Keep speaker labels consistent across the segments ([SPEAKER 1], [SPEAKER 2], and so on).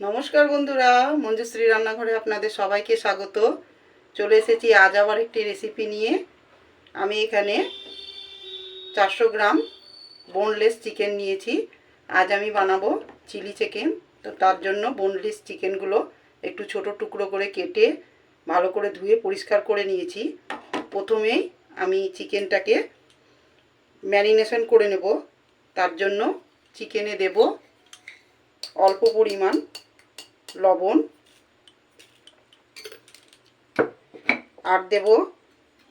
[SPEAKER 1] নমস্কার বন্ধুরা, মঞ্জুশ্রী রান্নাঘরে আপনাদের সবাইকে স্বাগত। চলে এসেছি আজ আবার একটি রেসিপি নিয়ে। আমি এখানে চারশো গ্রাম বোনলেস চিকেন নিয়েছি। আজ আমি বানাবো চিলি চিকেন তো তার জন্য বোনলেস চিকেনগুলো একটু ছোট টুকরো করে কেটে ভালো করে ধুয়ে পরিষ্কার করে নিয়েছি। প্রথমেই আমি চিকেনটাকে ম্যারিনেশন করে নেব। তার জন্য চিকেনে দেব অল্প পরিমাণ লবণ। আর দেব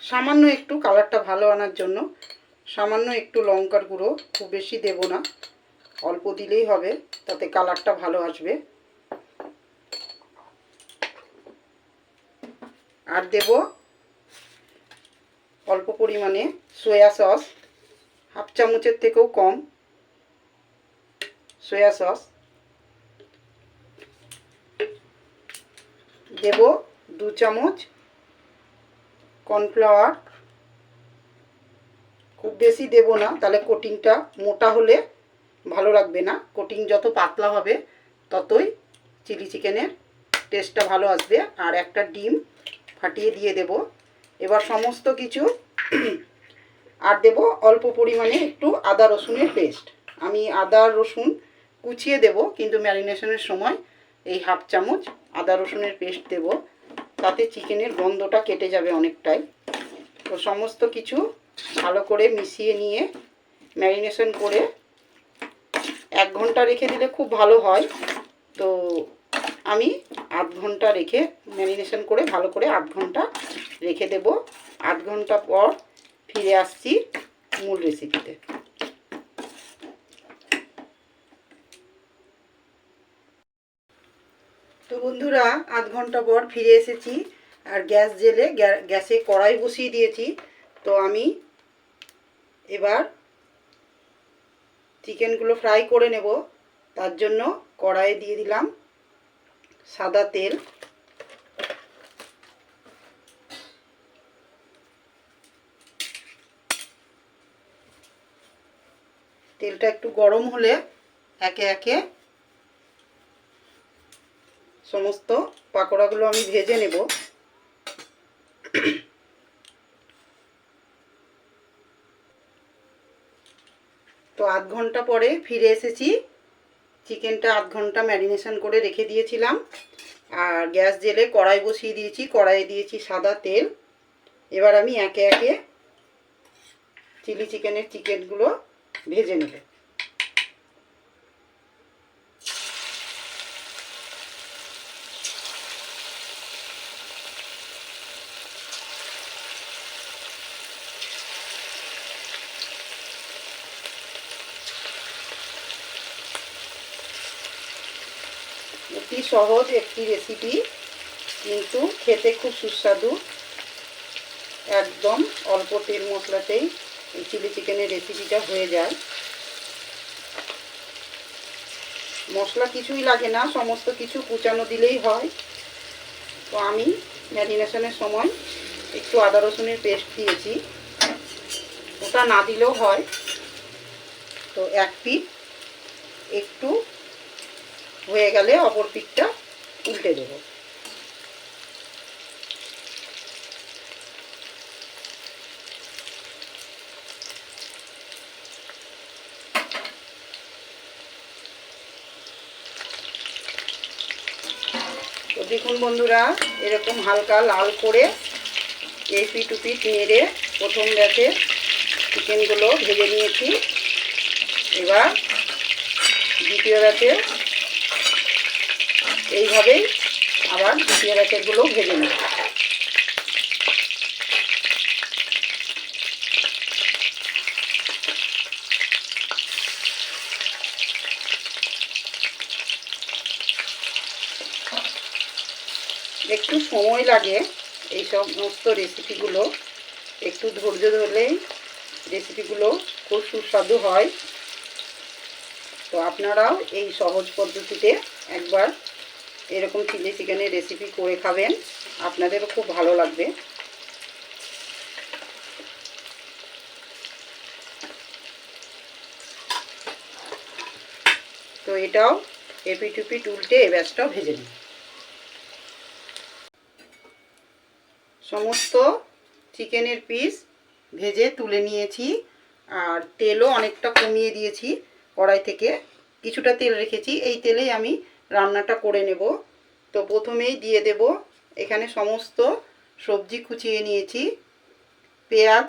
[SPEAKER 1] সামান্য একটু কালারটা ভালো আনার জন্য। সামান্য একটু লঙ্কার গুঁড়ো, খুব বেশি দেব না। অল্প দিলেই হবে, তাতে কালারটা ভালো আসবে। আর দেব অল্প পরিমাণে সয়া সস, হাফ চামচের থেকেও কম সয়া সস। দেব দু চামচ কর্নফ্লাওয়ার খুব বেশি দেব না, তাহলে কোটিংটা মোটা হলে ভালো লাগবে না। কোটিং যত পাতলা হবে, ততই চিলি চিকেনের টেস্টটা ভালো আসবে। আর একটা ডিম ফাটিয়ে দিয়ে দেব। এবার সমস্ত কিছু আর দেব অল্প পরিমাণে একটু আদা রসুনের পেস্ট আমি আদা রসুন কুচিয়ে দেব, কিন্তু ম্যারিনেশনের সময় এই হাফ চামচ আদা রসুনের পেস্ট দেব। তাতে চিকেনের গন্ধটা কেটে যাবে অনেকটাই। তো সমস্ত কিছু ভালো করে মিশিয়ে নিয়ে ম্যারিনেশন করে এক ঘণ্টা রেখে দিলে খুব ভালো হয়। তো আমি আধ ঘণ্টা রেখে ম্যারিনেশন করে ভালো করে আধ ঘণ্টা রেখে দেব। আধ ঘণ্টা পর ফিরে আসছি মূল রেসিপিতে বন্ধুরা, আধ ঘণ্টা পর ফিরে এসেছি। আর গ্যাস জেলে, গ্যা- গ্যাসে কড়াই বসিয়ে দিয়েছি। তো আমি এবার চিকেনগুলো ফ্রাই করে নেব। তার জন্য কড়াইয়ে দিয়ে দিলাম সাদা তেল। তেলটা একটু গরম হলে একে একে সমস্ত পাকোড়াগুলো আমি ভেজে নেব। তো আধ ঘণ্টা পরে ফিরে এসেছি। চিকেনটা আধ ঘণ্টা ম্যারিনেশন করে রেখে দিয়েছিলাম। আর গ্যাস জেলে কড়াই বসিয়ে দিয়েছি, কড়াইয়ে দিয়েছি সাদা তেল। এবার আমি একে একে চিলি চিকেনের চিকেনগুলো ভেজে নেব। অতি সহজ একটি রেসিপি কিন্তু খেতে খুব সুস্বাদু। একদম অল্প তেল মশলাতেই এই চিলি চিকেনের রেসিপিটা হয়ে যায়। মশলা কিছুই লাগে না, সমস্ত কিছু কুচানো দিলেই হয়। তো আমি ম্যারিনেশনের সময় একটু আদা রসুনের পেস্ট দিয়েছি। ওটা না দিলেও হয়। তো এক পিঠ একটু হয়ে গেলে অপর পিঠটা উল্টে দেবো। দেখুন বন্ধুরা, এরকম হালকা লাল করে এই পিঠ পিঠ নেড়ে প্রথম ব্যাচে চিকেনগুলো ভেজে নিয়েছি। এবার দ্বিতীয় ব্যাচে এইভাবেই আবার দ্বিতীয় ব্যাচেরগুলো ভেজে নেব। একটু সময় লাগে এই সমস্ত রেসিপিগুলো একটু ধৈর্য ধরলেই রেসিপিগুলো খুব সুস্বাদু হয়। তো আপনারাও এই সহজ পদ্ধতিতে একবার এরকম চিলি চিকেনের রেসিপি করে খাবেন। আপনাদেরও খুব ভালো লাগবে। তো এটাও এপি টুপি উল্টে এ ব্যাচটাও ভেজে নিই সমস্ত চিকেনের পিস ভেজে তুলে নিয়েছি। আর তেলও অনেকটা কমিয়ে দিয়েছি কড়াই থেকে। কিছুটা তেল রেখেছি। এই তেলেই আমি রান্নাটা করে নেব। তো প্রথমেই দিয়ে দেব এখানে সমস্ত সবজি কুচিয়ে নিয়েছি, পেঁয়াজ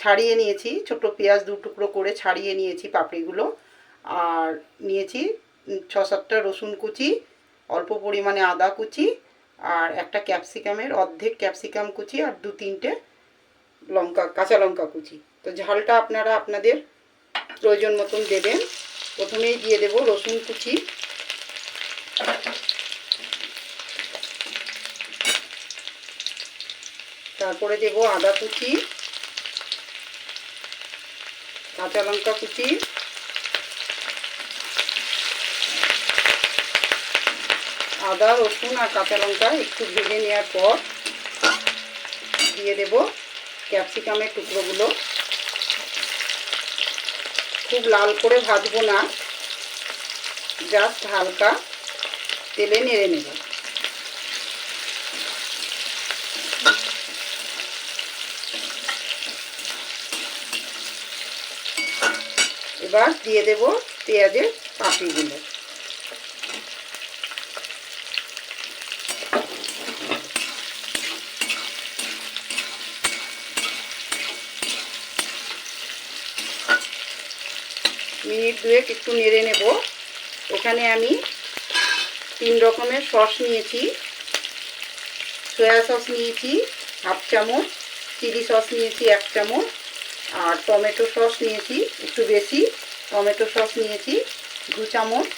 [SPEAKER 1] ছাড়িয়ে নিয়েছি, ছোট পেঁয়াজ দু টুকরো করে ছাড়িয়ে নিয়েছি পাপড়িগুলো। আর নিয়েছি ছ সাতটা রসুন কুচি, অল্প পরিমাণে আদা কুচি আর একটা ক্যাপসিকামের অর্ধেক ক্যাপসিকাম কুচি আর দু তিনটে লঙ্কা, কাঁচা লঙ্কা কুচি। তো ঝালটা আপনারা আপনাদের প্রয়োজন মতন দেবেন। প্রথমেই দিয়ে দেব রসুন কুচি। তারপরে দেব আদা কুচি, কাঁচা লঙ্কা কুচি, আদা, রসুন আর কাঁচা লঙ্কা একটু ভেজে নেওয়ার পর দিয়ে দেব ক্যাপসিকামের টুকরোগুলো। খুব লাল করে ভাজবো না, জাস্ট হালকা তেলে নেড়ে নেব। এবার দিয়ে দেব পেঁয়াজের পাপড়িগুলো। মিনিট দুয়েক একটু নেড়ে নেব। এখানে আমি তিন রকমের সস নিয়েছি। সয়া সস নিয়েছি, হাফ চামচ, চিলি সস নিয়েছি এক চামচ, আর টমেটো সস নিয়েছি একটু বেশি। টমেটো সস নিয়েছি, দু চামচ।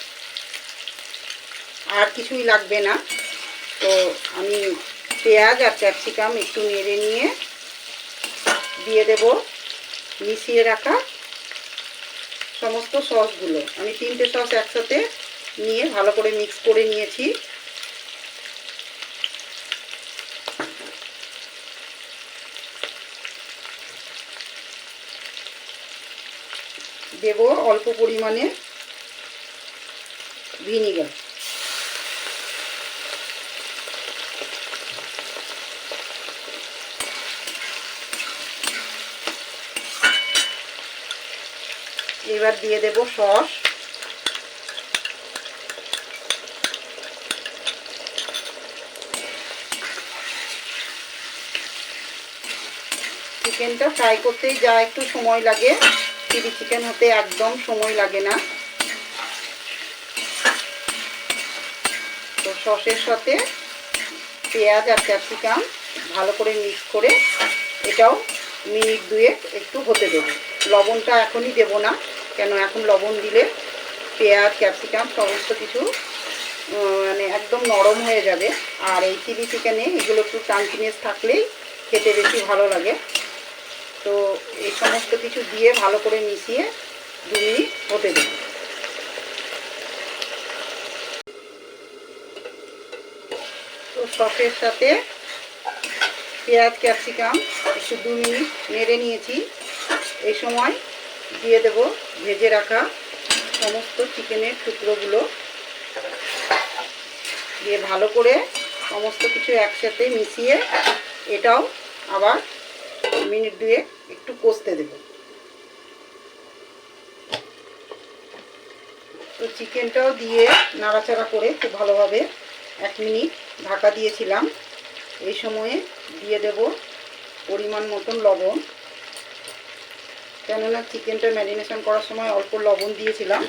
[SPEAKER 1] আর কিছুই লাগবে না। তো আমি পেঁয়াজ আর ক্যাপসিকাম একটু নেড়ে নিয়ে দিয়ে দেব মিশিয়ে রাখা সমস্ত সসগুলো। আমি তিনটে সস একসাথে নিয়ে ভালো করে মিক্স করে নিয়েছি। দেব, অল্প পরিমাণে ভিনিগার। এবার দিয়ে দেব সস। চিকেনটা ফ্রাই করতেই যা একটু সময় লাগে। চিলি চিকেন হতে একদম সময় লাগে না। তো সসের সাথে পেঁয়াজ আর ক্যাপসিকাম ভালো করে মিক্স করে এটাও মিনিট দুয়েক একটু হতে দেবো। লবণটা এখনই দেব না, কেন এখন লবণ দিলে পেঁয়াজ, ক্যাপসিকাম সমস্ত কিছু মানে একদম নরম হয়ে যাবে। আর এই চিলি চিকেনে এগুলো একটু টানচিনেস থাকলেই খেতে বেশি ভালো লাগে। এই সমস্ত কিছু দিয়ে ভালো করে মিশিয়ে দু মিনিট হতে দেব তো সসের সাথে পেঁয়াজ, ক্যাপসিকাম একটু দু মিনিট নেড়ে নিয়েছি। এই সময় দিয়ে দেব ভেজে রাখা সমস্ত চিকেনের টুকরোগুলো। দিয়ে ভালো করে সমস্ত কিছু একসাথে মিশিয়ে এটাও আবার মিনিট দুয়ে একটু কষতে দেব। তো চিকেনটাও দিয়ে নাড়াচাড়া করে খুব ভালোভাবে এক মিনিট ঢাকা দিয়েছিলাম। এই সময়ে দিয়ে দেব পরিমাণ মতন লবণ। কেননা চিকেনটা ম্যারিনেশন করার সময় অল্প লবণ দিয়েছিলাম।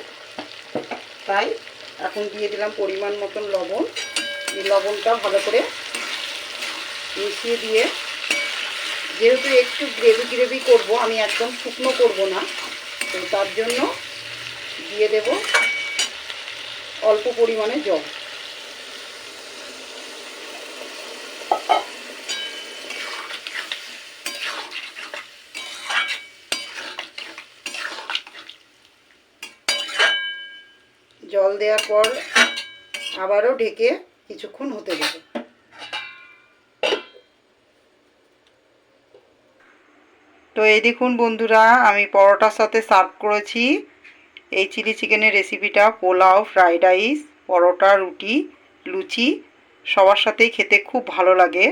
[SPEAKER 1] তাই এখন দিয়ে দিলাম পরিমাণ মতন লবণ। এই লবণটা ভালো করে মিশিয়ে দিয়ে যেহেতু একটু গ্রেভি গ্রেভি করব, আমি একদম শুকনো করব না, তো তার জন্য দিয়ে দেব অল্প পরিমাণে জল। জল দেওয়ার পর আবারও ঢেকে কিছুক্ষণ হতে দেবো। তো এই দেখুন বন্ধুরা, আমি পরোটার সাথে সার্ভ করেছি। এই চিলি চিকেনের রেসিপিটা পোলাও ফ্রাইড রাইস পরোটা, রুটি, লুচি, সবার সাথেই খেতে খুব ভালো লাগে।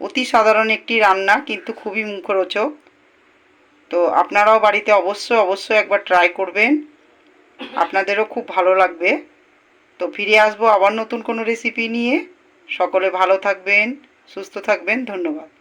[SPEAKER 1] অতি সাধারণ একটি রান্না, কিন্তু খুবই মুখরোচক। তো আপনারাও বাড়িতে অবশ্যই অবশ্যই একবার ট্রাই করবেন। আপনাদেরও খুব ভালো লাগবে। তো ফিরে আসব আবার নতুন কোনো রেসিপি নিয়ে। সকলে ভালো থাকবেন, সুস্থ থাকবেন, ধন্যবাদ।